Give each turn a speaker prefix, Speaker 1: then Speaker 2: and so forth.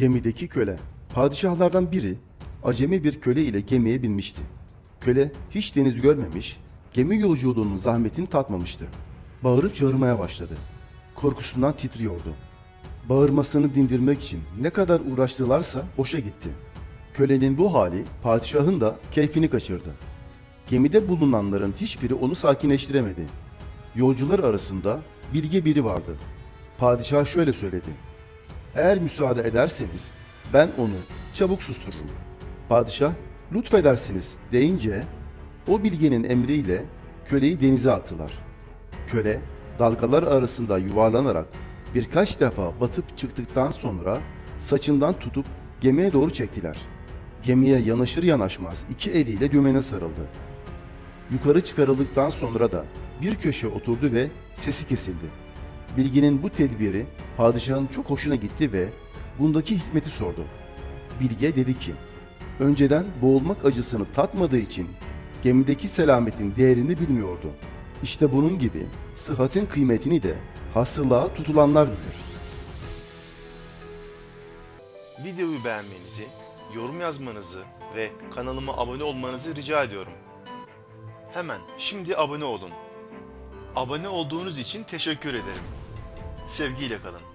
Speaker 1: Gemideki köle. Padişahlardan biri acemi bir köle ile gemiye binmişti. Köle hiç deniz görmemiş, gemi yolculuğunun zahmetini tatmamıştı. Bağırıp çağırmaya başladı. Korkusundan titriyordu. Bağırmasını dindirmek için ne kadar uğraştılarsa boşa gitti. Kölenin bu hali padişahın da keyfini kaçırdı. Gemide bulunanların hiçbiri onu sakinleştiremedi. Yolcular arasında bilge biri vardı. Padişah şöyle söyledi. Eğer müsaade ederseniz ben onu çabuk sustururum. Padişah lütfedersiniz deyince o bilgenin emriyle köleyi denize attılar. Köle dalgalar arasında yuvarlanarak birkaç defa batıp çıktıktan sonra saçından tutup gemiye doğru çektiler. Gemiye yanaşır yanaşmaz iki eliyle dümene sarıldı. Yukarı çıkarıldıktan sonra da bir köşe oturdu ve sesi kesildi. Bilge'nin bu tedbiri padişahın çok hoşuna gitti ve bundaki hikmeti sordu. Bilge dedi ki, önceden boğulmak acısını tatmadığı için gemideki selametin değerini bilmiyordu. İşte bunun gibi sıhhatin kıymetini de hasırlığa tutulanlar bilir.
Speaker 2: Videoyu beğenmenizi, yorum yazmanızı ve kanalıma abone olmanızı rica ediyorum. Hemen şimdi abone olun. Abone olduğunuz için teşekkür ederim. Sevgiyle kalın.